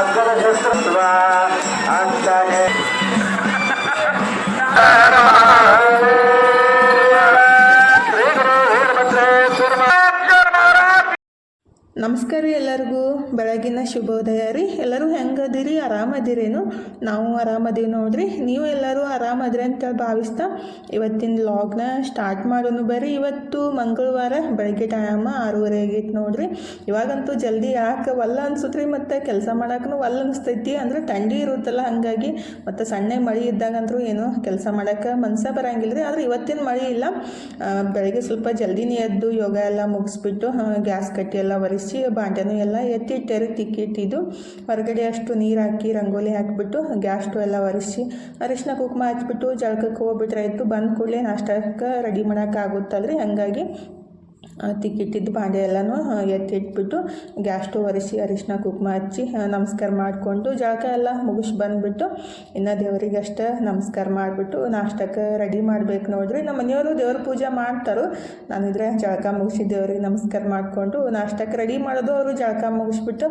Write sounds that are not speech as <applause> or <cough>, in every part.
ಅಕ್ಷರಶಸ್ತ್ರ ಅಂತ ನಮಸ್ಕಾರ ರೀ ಎಲ್ಲರಿಗೂ. ಬೆಳಗಿನ ಶುಭೋದಯ ರೀ. ಎಲ್ಲರೂ ಹೆಂಗದಿರಿ ಆರಾಮದಿರೇನು ನಾವು ಆರಾಮದೀವಿ ನೋಡ್ರಿ. ನೀವು ಎಲ್ಲರೂ ಆರಾಮದ್ರಿ ಅಂತ ಭಾವಿಸ್ತಾ ಇವತ್ತಿನ ಲಾಗ್ನ ಸ್ಟಾರ್ಟ್ ಮಾಡೋನು ಬರ್ರಿ. ಇವತ್ತು ಮಂಗಳವಾರ ಬೆಳಗ್ಗೆ ಟೈಮ ಆರೂವರೆ ಆಗೈತೆ ನೋಡ್ರಿ. ಇವಾಗಂತೂ ಜಲ್ದಿ ಯಾಕೆ ಒಲ್ಲ ಅನ್ಸುತ್ರಿ ಮತ್ತು ಕೆಲಸ ಮಾಡಕ್ಕೂ ಒಲ್ಲ ಅನಿಸ್ತೈತಿ ಅಂದ್ರೆ ಥಂಡಿ ಇರುತ್ತಲ್ಲ ಹಾಗಾಗಿ ಮತ್ತು ಸಣ್ಣ ಮಳೆ ಇದ್ದಾಗಂತೂ ಏನು ಕೆಲಸ ಮಾಡೋಕ್ಕೆ ಮನ್ಸ ಬರಂಗಿಲ್ಲ ರೀ ಆದ್ರೆ ಇವತ್ತಿನ ಮಳೆ ಇಲ್ಲ. ಬೆಳಗ್ಗೆ ಸ್ವಲ್ಪ ಜಲ್ದಿನೇ ಎದ್ದು ಯೋಗ ಎಲ್ಲ ಮುಗಿಸ್ಬಿಟ್ಟು ಗ್ಯಾಸ್ ಕಟ್ಟಿ ಎಲ್ಲ ಬಾಂಡೆನೂ ಎಲ್ಲ ಎತ್ತಿಟ್ಟೆರಿ ತಿಕ್ಕಿಟ್ಟಿದ್ದು ಹೊರಗಡೆ ಅಷ್ಟು ನೀರು ಹಾಕಿ ರಂಗೋಲಿ ಹಾಕಿಬಿಟ್ಟು, ಗ್ಯಾಸ್ ಎಲ್ಲ ಒರೆಸಿ, ಅರಿಶಿನ ಕುಂಕುಮ ಹಚ್ಬಿಟ್ಟು ಜಳಕಕ್ಕೆ ಹೋಗ್ಬಿಟ್ರೆ ಆಯಿತು. ಬಂದ ಕೂಡಲೇ ನಾಷ್ಟಕ್ಕೆ ರೆಡಿ ಮಾಡೋಕ್ಕಾಗುತ್ತಲ್ರಿ? ಹಾಗಾಗಿ ತಿಕ್ಕಿಟ್ಟಿದ್ದು ಬಾಂಡೆ ಎಲ್ಲನೂ ಎತ್ತಿ ಎತ್ತಿಟ್ಬಿಟ್ಟು ಗ್ಯಾಸ್ ಸ್ಟೋವ್ ಒರೆಸಿ ಅರಿಶಿನ ಕುಕ್ಮ ಹಚ್ಚಿ ನಮಸ್ಕಾರ ಮಾಡಿಕೊಂಡು ಜಳಕ ಎಲ್ಲ ಮುಗಿಸಿ ಬಂದುಬಿಟ್ಟು ಇನ್ನು ದೇವರಿಗೆ ಅಷ್ಟೇ ನಮಸ್ಕಾರ ಮಾಡಿಬಿಟ್ಟು ನಾಷ್ಟಕ್ಕೆ ರೆಡಿ ಮಾಡ್ಬೇಕು ನೋಡ್ರಿ. ನಮ್ಮ ಮನೆಯವರು ದೇವ್ರ ಪೂಜೆ ಮಾಡ್ತಾರೋ. ನಾನಿದ್ರೆ ಜಳಕ ಮುಗಿಸಿ ದೇವ್ರಿಗೆ ನಮಸ್ಕಾರ ಮಾಡಿಕೊಂಡು ನಾಷ್ಟಕ್ಕೆ ರೆಡಿ ಮಾಡೋದು ಅವರು ಜಳಕ ಮುಗಿಸ್ಬಿಟ್ಟು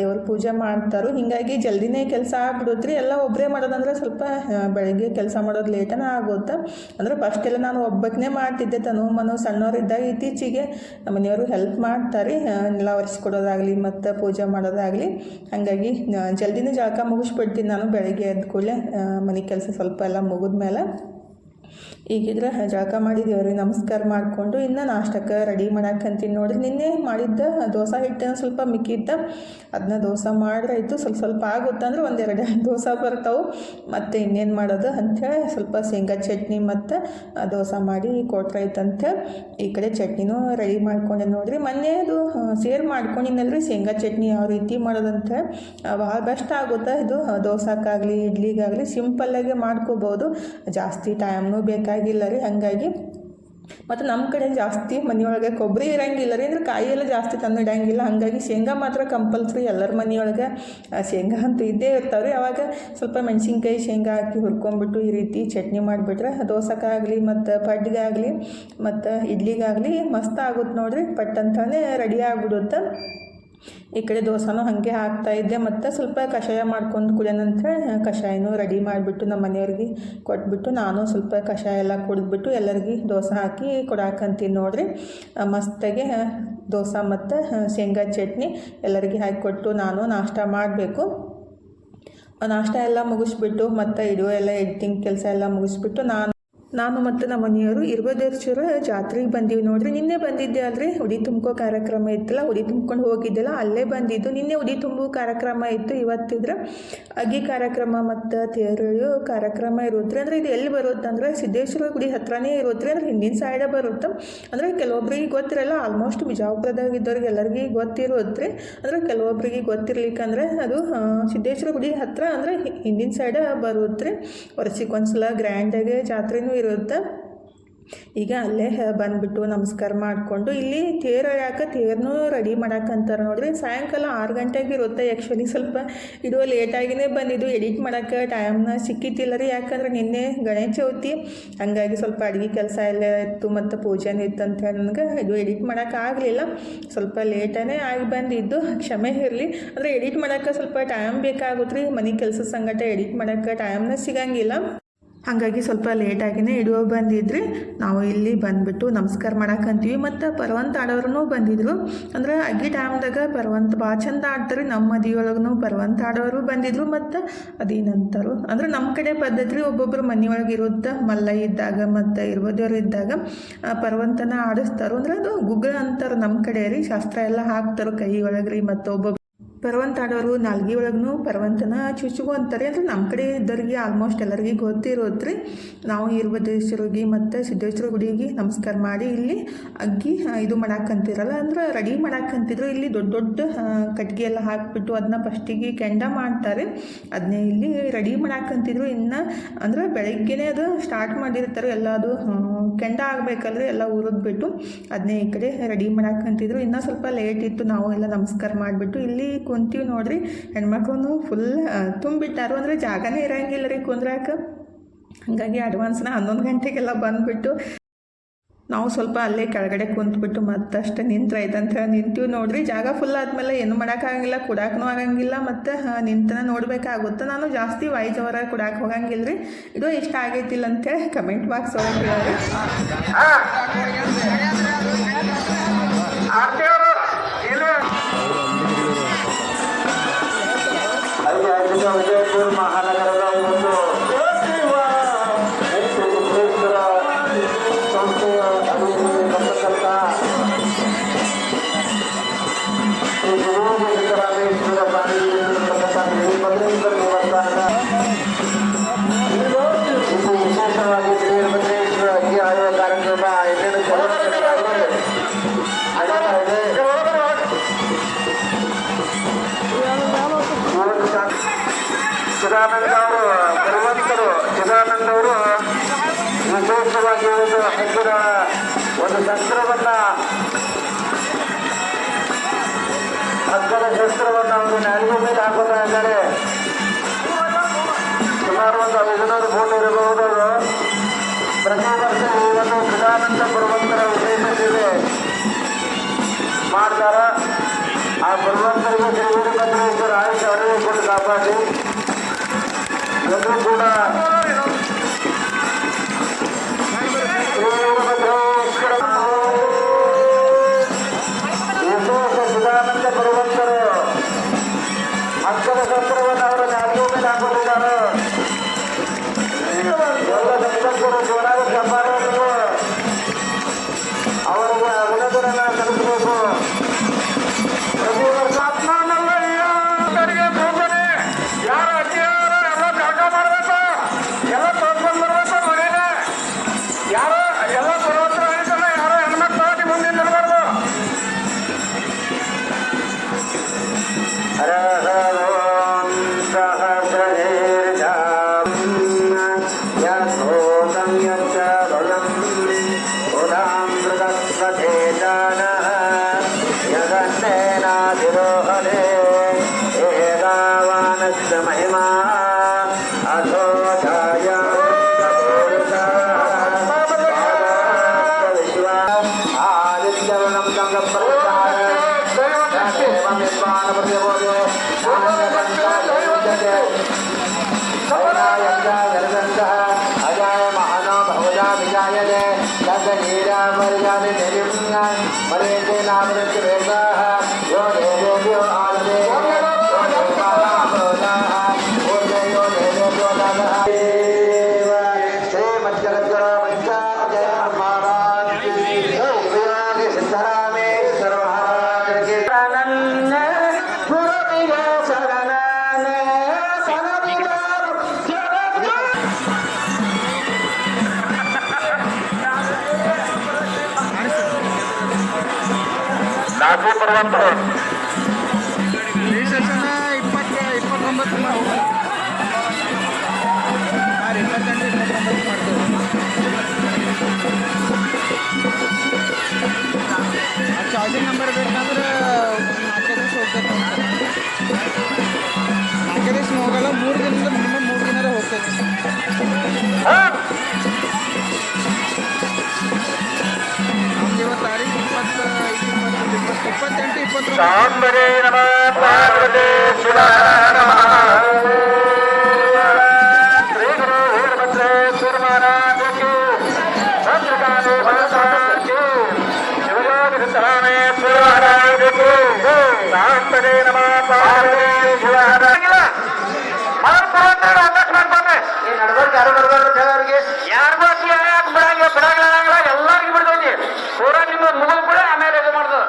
ದೇವ್ರ ಪೂಜೆ ಮಾಡ್ತಾರೋ. ಹೀಗಾಗಿ ಜಲ್ದಿನೇ ಕೆಲಸ ಆಗ್ಬಿಡುತ್ತೆ ಎಲ್ಲ ಒಬ್ಬರೇ ಮಾಡೋದಂದ್ರೆ ಸ್ವಲ್ಪ ಬೆಳಗ್ಗೆ ಕೆಲಸ ಮಾಡೋದು ಲೇಟನೇ ಆಗುತ್ತೆ. ಅಂದ್ರೆ ಫಸ್ಟ್ ಎಲ್ಲ ನಾನು ಒಬ್ಬಕ್ಕೇ ಮಾಡ್ತಿದ್ದೆ ತನು. ಮನು ಸಣ್ಣವರಿದ್ದಾಗ ಇತ್ತೀಚೆಗೆ ನಮ್ಮ ಮನೆಯವರು ಹೆಲ್ಪ್ ಮಾಡ್ತಾರೆ ನೆಲ ಒರೆಸ್ಕೊಡೋದಾಗಲಿ ಮತ್ತು ಪೂಜೆ ಮಾಡೋದಾಗಲಿ. ಹಾಗಾಗಿ ಜಲ್ದಿನೇ ಜಳಕ ಮುಗಿಸ್ಬಿಡ್ತೀನಿ ನಾನು, ಬೆಳಗ್ಗೆ ಎದ್ದ ಕೂಡಲೇ ಮನೆ ಕೆಲಸ ಸ್ವಲ್ಪ ಎಲ್ಲ ಮುಗಿದ್ಮೇಲೆ. ಈಗಿದ್ರೆ ಜಳಕ ಮಾಡಿ ನಮಸ್ಕಾರ ಮಾಡಿಕೊಂಡು ಇನ್ನು ನಾಷ್ಟಕ್ಕೆ ರೆಡಿ ಮಾಡಾಕಂತೀನಿ ನೋಡ್ರಿ. ನಿನ್ನೆ ಮಾಡಿದ್ದ ದೋಸೆ ಹಿಟ್ಟನ್ನು ಸ್ವಲ್ಪ ಮಿಕ್ಕಿದ್ದ ಅದನ್ನ ದೋಸೆ ಮಾಡ್ರಾಯ್ತು ಸ್ವಲ್ಪ ಸ್ವಲ್ಪ ಆಗುತ್ತಂದ್ರೆ ಒಂದೆರಡು <laughs> ದೋಸೆ ಬರ್ತಾವೆ. ಮತ್ತು ಇನ್ನೇನು ಮಾಡೋದು ಅಂಥೇಳಿ ಸ್ವಲ್ಪ ಶೇಂಗಾ ಚಟ್ನಿ ಮತ್ತು ದೋಸೆ ಮಾಡಿ ಕೊಟ್ರಾಯ್ತಂತೆ ಈ ಕಡೆ ಚಟ್ನಿನೂ ರೆಡಿ ಮಾಡ್ಕೊಂಡೆ ನೋಡಿರಿ. ಮೊನ್ನೆ ಅದು ಸೇರ್ ಮಾಡ್ಕೊಂಡಿನಲ್ರಿ ಶೇಂಗಾ ಚಟ್ನಿ ಯಾವ ರೀತಿ ಮಾಡೋದಂತ ಭಾಳ ಬೆಸ್ಟ್ ಆಗುತ್ತೆ ಇದು. ದೋಸೆಕ್ಕಾಗಲಿ, ಇಡ್ಲಿಗಾಗಲಿ, ಸಿಂಪಲ್ಲಾಗೆ ಮಾಡ್ಕೋಬೋದು. ಜಾಸ್ತಿ ಟೈಮ್ನೂ ಬೇಕಾಗಿಲ್ಲ ರೀ, ಹಾಗಾಗಿ. ಮತ್ತು ನಮ್ಮ ಕಡೆ ಜಾಸ್ತಿ ಮನೆಯೊಳಗೆ ಕೊಬ್ಬರಿ ಇರಂಗಿಲ್ಲ ರೀ, ಅಂದ್ರೆ ಕಾಯಿ ಎಲ್ಲ ಜಾಸ್ತಿ ತಂದು ಇಡಂಗಿಲ್ಲ. ಹಾಗಾಗಿ ಶೇಂಗಾ ಮಾತ್ರ ಕಂಪಲ್ಸರಿ ಎಲ್ಲರ ಮನೆಯೊಳಗೆ. ಶೇಂಗಾ ಅಂತೂ ಇದ್ದೇ ಇರ್ತಾವೆ ರೀ. ಅವಾಗ ಸ್ವಲ್ಪ ಮೆಣಸಿನ್ಕಾಯಿ ಶೇಂಗಾ ಹಾಕಿ ಹುರ್ಕೊಂಬಿಟ್ಟು ಈ ರೀತಿ ಚಟ್ನಿ ಮಾಡಿಬಿಟ್ರೆ ದೋಸೆಗಾಗಲಿ ಮತ್ತು ಪಡ್ಡಿಗಾಗಲಿ ಮತ್ತು ಇಡ್ಲಿಗಾಗಲಿ ಮಸ್ತ್ ಆಗುತ್ತೆ ನೋಡಿರಿ. ಪಟ್ ಅಂತಾನೆ ರೆಡಿ ಆಗ್ಬಿಡುತ್ತೆ. ಈ ಕಡೆ ದೋಸೆನೂ ಹಾಗೆ ಹಾಕ್ತಾ ಇದ್ದೆ, ಮತ್ತು ಸ್ವಲ್ಪ ಕಷಾಯ ಮಾಡ್ಕೊಂಡು ಕುಡಿಯೋಣಂತ ಕಷಾಯನೂ ರೆಡಿ ಮಾಡಿಬಿಟ್ಟು ನಮ್ಮ ಮನೆಯವ್ರಿಗೆ ಕೊಟ್ಬಿಟ್ಟು ನಾನು ಸ್ವಲ್ಪ ಕಷಾಯ ಎಲ್ಲ ಕುಡಿದ್ಬಿಟ್ಟು ಎಲ್ಲರಿಗೆ ದೋಸೆ ಹಾಕಿ ಕೊಡಾಕಂತೀನಿ ನೋಡ್ರಿ. ಮಸ್ತಾಗೆ ದೋಸೆ ಮತ್ತು ಶೇಂಗಾ ಚಟ್ನಿ ಎಲ್ಲರಿಗೆ ಹಾಕಿ ಕೊಟ್ಟು ನಾನು ನಾಷ್ಟ ಮಾಡಬೇಕು. ನಾಷ್ಟ ಎಲ್ಲ ಮುಗಿಸ್ಬಿಟ್ಟು ಮತ್ತು ಇಡೋ ಎಲ್ಲ ಎಡಿಟಿಂಗ್ ಕೆಲಸ ಎಲ್ಲ ಮುಗಿಸ್ಬಿಟ್ಟು ನಾನು ನಾನು ಮತ್ತು ನಮ್ಮ ಮನೆಯವರು ಇರುವದೇಶ್ವರ ಜಾತ್ರೆಗೆ ಬಂದೀವಿ ನೋಡ್ರಿ. ನಿನ್ನೆ ಬಂದಿದ್ದೆ ಅಲ್ರಿ, ಉಡಿ ತುಂಬೋ ಕಾರ್ಯಕ್ರಮ ಇತ್ತಲ್ಲ, ಉಡಿ ತುಂಬ್ಕೊಂಡು ಹೋಗಿದ್ದೆಲ್ಲ ಅಲ್ಲೇ ಬಂದಿದ್ದು. ನಿನ್ನೆ ಉಡಿ ತುಂಬೋ ಕಾರ್ಯಕ್ರಮ ಇತ್ತು, ಇವತ್ತಿದ್ರೆ ಅಗಿ ಕಾರ್ಯಕ್ರಮ ಮತ್ತು ತೇರಳು ಕಾರ್ಯಕ್ರಮ ಇರುತ್ತೆ ಅಂದರೆ ಇದು ಎಲ್ಲಿ ಬರುತ್ತೆ ಅಂದರೆ ಸಿದ್ದೇಶ್ವರ ಗುಡಿ ಹತ್ರನೇ ಇರುತ್ತೆ ಅಂದ್ರೆ ಹಿಂದಿನ ಸೈಡೇ ಬರುತ್ತೆ. ಅಂದರೆ ಕೆಲವೊಬ್ರಿಗೆ ಗೊತ್ತಿರಲ್ಲ ಆಲ್ಮೋಸ್ಟ್ ಬಿಜಾಪುರದಾಗ ಇದ್ದವ್ರಿಗೆ ಎಲ್ಲರಿಗೂ ಗೊತ್ತಿರುತ್ತೆ ಅಂದರೆ ಕೆಲವೊಬ್ರಿಗೆ ಗೊತ್ತಿರ್ಲಿಕ್ಕಂದ್ರೆ ಅದು ಸಿದ್ದೇಶ್ವರ ಗುಡಿ ಹತ್ರ ಅಂದರೆ ಹಿಂದಿನ ಸೈಡ ಬರುತ್ತೆ ವರ್ಷಕ್ಕೆ ಒಂದ್ಸಲ ಗ್ರ್ಯಾಂಡಾಗೆ ಜಾತ್ರೆನೂ ಇರುತ್ತೆ ಈಗ ಅಲ್ಲೇ ಬಂದ್ಬಿಟ್ಟು ನಮಸ್ಕಾರ ಮಾಡಿಕೊಂಡು ಇಲ್ಲಿ ತೇರು ಯಾಕೆ ತೇರನ್ನೂ ರೆಡಿ ಮಾಡೋಕ್ಕಂತಾರೆ ನೋಡಿರಿ. ಸಾಯಂಕಾಲ ಆರು ಗಂಟೆಗೆ ಇರುತ್ತೆ ಆ್ಯಕ್ಚುಲಿ ಸ್ವಲ್ಪ ಇದು ಲೇಟಾಗಿನೇ ಬಂದಿದ್ದು. ಎಡಿಟ್ ಮಾಡೋಕ್ಕೆ ಟೈಮ್ನ ಸಿಕ್ಕಿತ್ತಿಲ್ಲ ರೀ. ಯಾಕಂದ್ರೆ ನಿನ್ನೆ ಗಣೇಶ ಚೌತಿ, ಹಂಗಾಗಿ ಸ್ವಲ್ಪ ಅಡುಗೆ ಕೆಲಸ ಎಲ್ಲ ಇತ್ತು ಮತ್ತು ಪೂಜೆನೂ ಇತ್ತು ಅಂತ ನನಗೆ ಇದು ಎಡಿಟ್ ಮಾಡೋಕ್ಕಾಗಲಿಲ್ಲ ಸ್ವಲ್ಪ ಲೇಟನೇ ಆಗಿ ಬಂದಿದ್ದು. ಕ್ಷಮೆ ಇರಲಿ. ಅಂದರೆ ಎಡಿಟ್ ಮಾಡೋಕ್ಕೆ ಸ್ವಲ್ಪ ಟೈಮ್ ಬೇಕಾಗುತ್ತೆ ರೀ ಮನೆ ಕೆಲಸ ಸಂಗಟ ಎಡಿಟ್ ಮಾಡೋಕ್ಕೆ ಟೈಮ್ನ ಸಿಗಂಗಿಲ್ಲ. ಹಾಗಾಗಿ ಸ್ವಲ್ಪ ಲೇಟಾಗಿನೇ ಇಡುವ ಬಂದಿದ್ರಿ. ನಾವು ಇಲ್ಲಿ ಬಂದುಬಿಟ್ಟು ನಮಸ್ಕಾರ ಮಾಡಕ್ಕಂತೀವಿ ಮತ್ತು ಪರ್ವಂತ ಆಡೋರು ಬಂದಿದ್ರು. ಅಂದ್ರೆ ಅಗ್ಗಿ ಟೈಮ್ದಾಗ ಪರ್ವಂತ ಭಾಳ ಚಂದ ಆಡ್ತಾರೆ. ನಮ್ಮ ಮದಿಯೊಳಗೂ ಪರ್ವಂತ ಆಡೋರು ಬಂದಿದ್ರು ಮತ್ತು ಅದೇನಂತಾರು. ಅಂದ್ರೆ ನಮ್ಮ ಕಡೆ ಪದ್ಧತಿ ರೀ ಒಬ್ಬೊಬ್ರು ಮನೆಯೊಳಗೆ ಇರುತ್ತೆ ಮಲ್ಲ ಇದ್ದಾಗ ಮತ್ತು ಇರ್ಬೋದೇವ್ರು ಇದ್ದಾಗ ಪರ್ವಂತನ ಆಡಿಸ್ತಾರೋ. ಅಂದ್ರೆ ಅದು ಗುಗ್ಗಳ ಅಂತಾರೆ ನಮ್ಮ ಕಡೆ ರೀ. ಶಾಸ್ತ್ರ ಎಲ್ಲ ಹಾಕ್ತಾರೋ ಕೈ ಒಳಗೆ ರೀ ಮತ್ತು ಒಬ್ಬೊಬ್ರು. ಪರ್ವಂತ ಆಡೋರು ನಾಲ್ಗಿ ಒಳಗೂ ಪರ್ವಂತನ ಚುಚುಗು ಅಂತಾರೆ. ಅಂದ್ರೆ ನಮ್ಮ ಕಡೆ ಇದ್ದವ್ರಿಗೆ ಆಲ್ಮೋಸ್ಟ್ ಎಲ್ಲರಿಗೆ ಗೊತ್ತಿರೋದ್ರಿ. ನಾವು ಇರ್ಬದೇಶ್ವರಿಗೆ ಮತ್ತು ಸಿದ್ದೇಶ್ವರ ಗುಡಿಗೆ ನಮಸ್ಕಾರ ಮಾಡಿ ಇಲ್ಲಿ ಅಗ್ಗಿ ಇದು ಮಾಡಾಕಂತಿರಲ್ಲ. ಅಂದ್ರೆ ರೆಡಿ ಮಾಡಾಕಂತಿದ್ರು. ಇಲ್ಲಿ ದೊಡ್ಡ ದೊಡ್ಡ ಕಟ್ಗೆ ಎಲ್ಲ ಹಾಕಿಬಿಟ್ಟು ಅದನ್ನ ಫಸ್ಟಿಗೆ ಕೆಂಡ ಮಾಡ್ತಾರೆ. ಅದನ್ನೇ ಇಲ್ಲಿ ರೆಡಿ ಮಾಡಾಕಂತಿದ್ರು. ಇನ್ನು ಅಂದ್ರೆ ಬೆಳಗ್ಗೆನೇ ಅದು ಸ್ಟಾರ್ಟ್ ಮಾಡಿರ್ತಾರೆ. ಎಲ್ಲ ಅದು ಕೆಂಡ ಆಗಬೇಕಲ್ರಿ ಎಲ್ಲ ಉರಿದ್ಬಿಟ್ಟು ಅದನ್ನೇ ಈ ಕಡೆ ರೆಡಿ ಮಾಡಾಕಂತಿದ್ರು. ಇನ್ನೂ ಸ್ವಲ್ಪ ಲೇಟ್ ಇತ್ತು. ನಾವು ಎಲ್ಲ ನಮಸ್ಕಾರ ಮಾಡಿಬಿಟ್ಟು ಇಲ್ಲಿ ಕುಂತೀವಿ ನೋಡ್ರಿ ಹೆಣ್ಮಕ್ಳು ಫುಲ್ ತುಂಬಿಟ್ಟಾರು ಅಂದರೆ ಜಾಗನೇ ಇರೋಂಗಿಲ್ಲ ರೀ ಕುಂದ್ರಾಕ ಹಾಗಾಗಿ ಅಡ್ವಾನ್ಸ್ನ ಹನ್ನೊಂದು ಗಂಟೆಗೆಲ್ಲ ಬಂದುಬಿಟ್ಟು ನಾವು ಸ್ವಲ್ಪ ಅಲ್ಲೇ ಕೆಳಗಡೆ ಕುಂತ್ಬಿಟ್ಟು ಮತ್ತಷ್ಟು ನಿಂತ್ರಾಯ್ತು ಅಂತ ಹೇಳಿ ನಿಂತೀವಿ ನೋಡ್ರಿ ಜಾಗ ಫುಲ್ ಆದಮೇಲೆ ಏನು ಮಾಡೋಕ್ಕಾಗಂಗಿಲ್ಲ ಕುಡಾಕೂ ಆಗಂಗಿಲ್ಲ ಮತ್ತು ನಿಂತನ ನೋಡಬೇಕಾಗುತ್ತೆ ನಾನು ಜಾಸ್ತಿ ವಾಯ್ಸ್ ಅವರ ಕುಡಾಕ್ ಹೋಗಂಗಿಲ್ಲ ರೀ ಇದು ಇಷ್ಟ ಆಗೈತಿಲ್ಲ ಅಂತೇಳಿ ಕಮೆಂಟ್ ಬಾಕ್ಸ್ ಒಳಗೆ দুর্গাপুর মহানগর ಚಿದಾನಂದ ಅವರು ಬರುವಂತರು ಚಿದಾನಂದ ಅವರು ವಿಶೇಷವಾಗಿ ಒಂದು ಹೆಸರ ಒಂದು ಶಸ್ತ್ರವನ್ನ ಹಗ್ಗದ ಶಸ್ತ್ರವನ್ನ ಅವರು ನಾಲಿಗೆ ಮೇಲೆ ಹಾಕೋತಾ ಇದ್ದಾರೆ ಸುಮಾರು ಒಂದು ಐದುನೂರು ಫೋನ್ ಇರಬಹುದು. ಪ್ರತಿ ವರ್ಷ ಈ ಒಂದು ಚಿದಾನಂದ ಪರ್ವಂತರ ವಿಶೇಷ ಹಕ್ಕದ ಶಸ್ತ್ರವನ್ನು ಅವರ ನಾಲ್ಕು ಮೇಲೆ ಹಾಕೊಂಡಿದ್ದಾರೆ രാമൻ രാമൻ രാമൻ രാമൻ രാമൻ ರಿಜಿಸ್ಟ್ರೇಷನ್ ಇಪ್ಪತ್ತ ಇಪ್ಪತ್ತೊಂಬತ್ತು ನಡ್ಬರ್ಕ ಯಾರು ಬರ್ಬಾರ್ದು ಕೆಲವರಿಗೆ ಯಾರಿಗೂ ಅತಿ ಯಾಕೆ ಬಿಡಂಗಿಲ್ಲ ಬಿಡಂಗಿಲ್ಲ ಎಲ್ಲರಿಗೂ ಬಿಡ್ತೈತಿ ಪೂರ ನಿಮ್ಮ ಮುಗಿದು ಕೂಡ ಆಮೇಲೆ ಇದು ಮಾಡ್ದು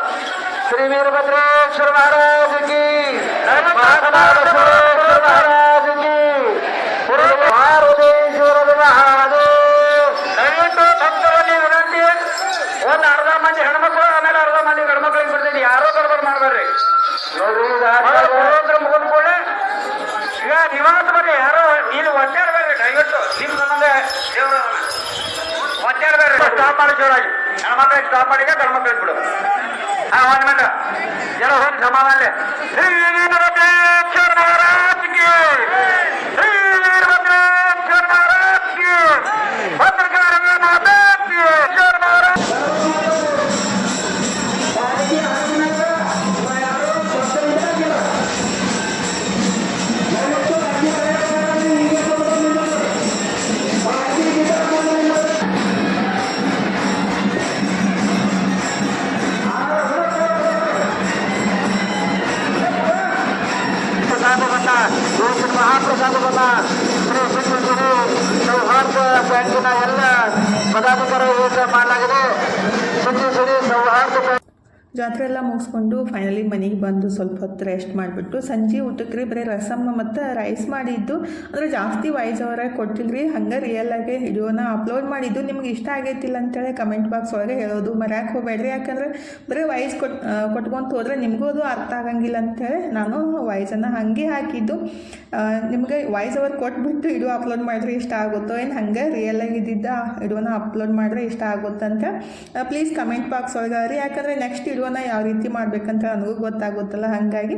ಶ್ರೀ ವೀರಭದ್ರೇಶ್ವರ ಮಹಾರಾಜ ಕಿ ಮಹಾಬಲೇಶ್ವರ ಮಹಾರಾಜ ಕಿ ಪಾರ್ವತೇಶ್ವರ ಮಹಾದೇವ್. ದಯವಿಟ್ಟು ಭಕ್ತರಲ್ಲಿ ವಿನಂತಿ. ಒಂದು ಅರ್ಧ ಮಂದಿ ಹೆಣ್ಮಕ್ಳು ಆಮೇಲೆ ಅರ್ಧ ಮಂದಿ ಗಂಡ್ಮಕ್ಳಿಗೆ ಬಿಡ್ತೀನಿ ಯಾರೋ ಗರ್ಬರ್ ಮಾಡ್ಬೇಡ್ರಿ ಮುಗಿದ ಕೂಡ ಈಗ ನಿವಾಸ ಬರ್ರಿ ಯಾರೋ ಇಲ್ಲಿ ಒದ್ದಾಡ್ಬೇಡ್ರಿ ದಯವಿಟ್ಟು. ನಿಮ್ ಸಂಬಂಧ ದೇವರು ಒದ್ದಾಡ್ಬೇಡ್ರಿ. ಸ್ಟಾಪ್ ಮಾಡಿ ಜೋರಾಗಿ ಹೆಣ್ಮಕ್ಳಿಗೆ ಸ್ಟಾಪ್ ಮಾಡಿ ಗಂಡು ಮಕ್ಳಿಗೆ ಬಿಡು ಹೋಗಿ ಸಮಾಧಾನ পালা গেলে ಜಾತ್ರೆ ಎಲ್ಲ ಮುಗಿಸ್ಕೊಂಡು ಫೈನಲಿ ಮನೆಗೆ ಬಂದು ಸ್ವಲ್ಪ ಹೊತ್ತು ರೆಸ್ಟ್ ಮಾಡಿಬಿಟ್ಟು ಸಂಜೆ ಊಟಕ್ಕೆ ರೀ ಬರೀ ರಸಮ್ಮ ಮತ್ತು ರೈಸ್ ಮಾಡಿದ್ದು. ಅಂದರೆ ಜಾಸ್ತಿ ವಾಯ್ಸ್ ಅವರೇ ಕೊಟ್ಟಿಲ್ಲ ರೀ ಹಂಗೆ ರಿಯಲ್ ಆಗಿ ವಿಡಿಯೋನ ಅಪ್ಲೋಡ್ ಮಾಡಿದ್ದು. ನಿಮ್ಗೆ ಇಷ್ಟ ಆಗೈತಿಲ್ಲ ಅಂತೇಳಿ ಕಮೆಂಟ್ ಬಾಕ್ಸ್ ಒಳಗೆ ಹೇಳೋದು ಮರ್ಯಾಕೆ ಹೋಗಬೇಡ್ರಿ. ಯಾಕಂದರೆ ಬರೀ ವಾಯ್ಸ್ ಕೊಟ್ ಕೊಟ್ಕೊಂತ ಹೋದ್ರೆ ನಿಮಗೂ ಅದು ಅರ್ಥ ಆಗಂಗಿಲ್ಲ ಅಂತೇಳಿ ನಾನು ವಾಯ್ಸನ್ನು ಹಾಗೆ ಹಾಕಿದ್ದು. ನಿಮಗೆ ವಾಯ್ಸ್ ಅವರ್ ಕೊಟ್ಬಿಟ್ಟು ವಿಡಿಯೋ ಅಪ್ಲೋಡ್ ಮಾಡಿದ್ರೆ ಇಷ್ಟ ಆಗುತ್ತೋ ಏನು ಹಂಗೆ ರಿಯಲ್ ಆಗಿದ್ದಿದ್ದ ವಿಡಿಯೋನ ಅಪ್ಲೋಡ್ ಮಾಡಿದ್ರೆ ಇಷ್ಟ ಆಗುತ್ತಂತ ಪ್ಲೀಸ್ ಕಮೆಂಟ್ ಬಾಕ್ಸ್ ಒಳಗೆ ರೀ ಯಾಕಂದರೆ ನೆಕ್ಸ್ಟ್ ವಿಡಿಯೋನ ಯಾವ ರೀತಿ ಮಾಡಬೇಕಂತ ನನಗೂ ಗೊತ್ತಾಗುತ್ತಲ್ಲ. ಹಾಗಾಗಿ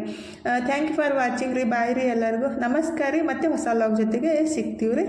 ಥ್ಯಾಂಕ್ ಯು ಫಾರ್ ವಾಚಿಂಗ್ ರೀ. ಬಾಯ್ ರೀ ಎಲ್ಲರಿಗೂ. ನಮಸ್ಕಾರ ರೀ. ಮತ್ತು ಹೊಸ ಲಾಗ್ ಜೊತೆಗೆ ಸಿಗ್ತೀವಿ ರೀ.